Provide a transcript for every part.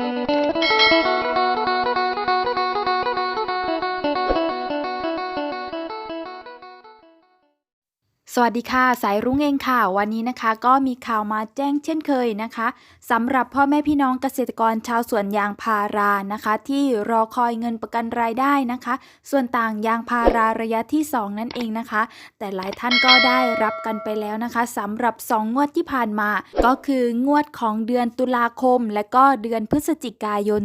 Thank you. สวัสดีค่ะ สายรุ้งเองค่ะ วันนี้นะคะ ก็มีข่าวมาแจ้งเช่นเคยนะคะสำหรับพ่อแม่พี่น้องเกษตรกรชาวสวนยางพารานะคะ ที่รอคอยเงินประกันรายได้นะคะ ส่วนต่างยางพาราระยะที่ 2 นั่นเองนะคะ แต่หลายท่านก็ได้รับกันไปแล้วนะคะสำหรับ 2 งวดที่ผ่านมา ก็คืองวดของเดือนตุลาคม และก็เดือนพฤศจิกายน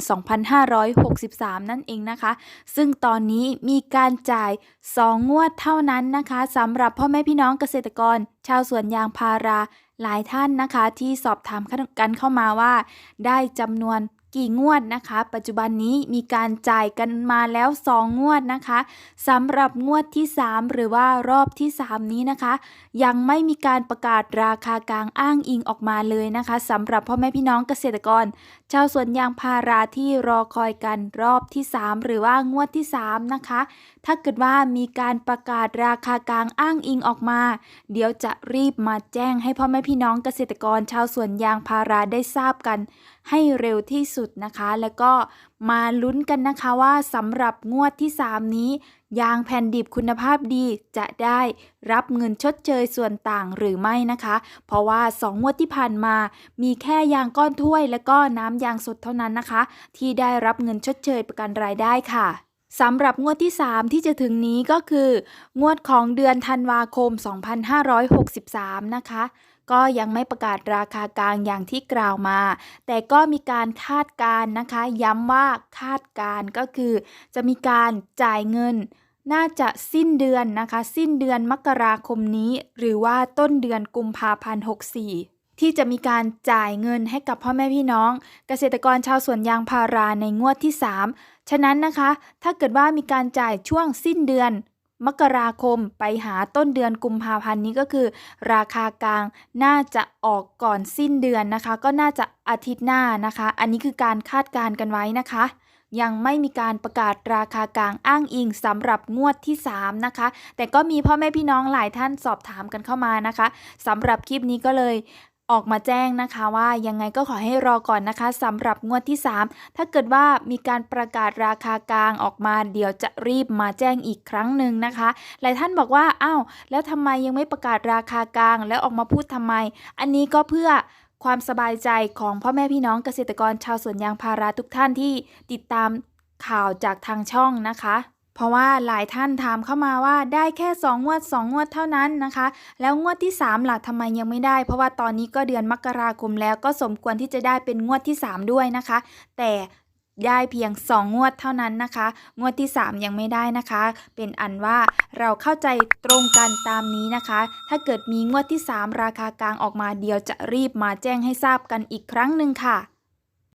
2563 นั่นเองนะคะ ซึ่งตอนนี้มีการจ่าย 2 งวดเท่านั้นนะคะสำหรับพ่อแม่พี่น้องเกษตรกร ชาวสวนยางพาราหลายท่านนะคะ ที่สอบถามกันเข้ามาว่า ได้จำนวน กี่งวดนะคะ ปัจจุบันนี้มีการจ่ายกันมาแล้ว 2 งวดนะคะสำหรับงวดที่ 3 หรือว่ารอบที่ 3 นี้นะคะ ยังไม่มีการประกาศราคากลางอ้างอิงออกมาเลยนะคะสำหรับพ่อแม่พี่น้องเกษตรกร ชาวสวนยางพาราที่รอคอยกันรอบที่ 3 หรือว่างวดที่ 3 นะคะ ถ้าเกิดว่ามีการประกาศราคากลางอ้างอิงออกมา เดี๋ยวจะรีบมาแจ้งให้พ่อแม่พี่น้องเกษตรกรชาวสวนยางพาราได้ทราบกัน ให้เร็วที่สุดนะคะ แล้วก็มาลุ้นกันนะคะว่าสำหรับงวดที่ 3 นี้ ยางแผ่นดิบคุณภาพดีจะได้รับเงินชดเชยส่วนต่างหรือไม่นะคะ เพราะว่า 2 งวดที่ผ่านมา มีแค่ยางก้อนถ้วย และก็น้ำยางสดเท่านั้นนะคะ ที่ได้รับเงินชดเชยประกันรายได้ค่ะสำหรับงวดที่ 3 ที่จะถึงนี้ก็คือ งวดของเดือนธันวาคม 2563 นะคะ ก็ยังไม่ประกาศราคากลางอย่างที่กล่าวมา แต่ก็มีการคาดการ์นะคะ ย้ำว่าคาดการ์ก็คือ จะมีการจ่ายเงินน่าจะสิ้นเดือนนะคะ สิ้นเดือนมกราคมนี้ หรือว่าต้นเดือนกุมภาพันธ์64ที่จะมีการจ่ายเงินให้กับพ่อแม่พี่น้อง เกษตรกรชาวสวนยางพาราในงวดที่ 3 ฉะนั้นนะคะ ถ้าเกิดว่ามีการจ่ายช่วงสิ้นเดือน มกราคมไปหาต้นเดือนกุมภาพันธ์นี้ก็คือ ราคากลางน่าจะออกก่อนสิ้นเดือนนะคะ ก็น่าจะอาทิตย์หน้านะคะ อันนี้คือการคาดการณ์กันไว้นะคะ ยังไม่มีการประกาศราคากลางอ้างอิงสำหรับงวดที่ 3 นะคะ แต่ก็มีพ่อแม่พี่น้องหลายท่านสอบถามกันเข้ามานะคะสำหรับคลิปนี้ก็เลย ออกมาแจ้งนะคะว่ายังไงก็ขอให้รอก่อนนะคะสำหรับงวดที่ 3 ถ้าเกิดว่ามีการประกาศราคากลางออกมาเดี๋ยวจะรีบมาแจ้งอีกครั้งหนึ่งนะคะ หลายท่านบอกว่าอ้าวแล้วทำไมยังไม่ประกาศราคากลาง แล้วออกมาพูดทำไม อันนี้ก็เพื่อความสบายใจของพ่อแม่พี่น้องเกษตรกรชาวสวนยางพาราทุกท่านที่ติดตามข่าวจากทางช่องนะคะ เพราะว่าหลายท่านถามเข้ามาว่าได้แค่ 2 งวด 2 งวดเท่านั้นนะคะ แล้วงวดที่ 3ล่ะทำไมยังไม่ได้ เพราะว่าตอนนี้ก็เดือนมกราคมแล้วก็สมควรที่จะได้เป็นงวดที่ 3 ด้วยนะคะ แต่ได้เพียง 2 งวดเท่านั้นนะคะ งวดที่ 3 ยังไม่ได้นะคะ เป็นอันว่าเราเข้าใจตรงกันตามนี้นะคะ ถ้าเกิดมีงวดที่ 3 ราคากลางออกมาเดียวจะรีบมาแจ้งให้ทราบกันอีกครั้งหนึ่งค่ะ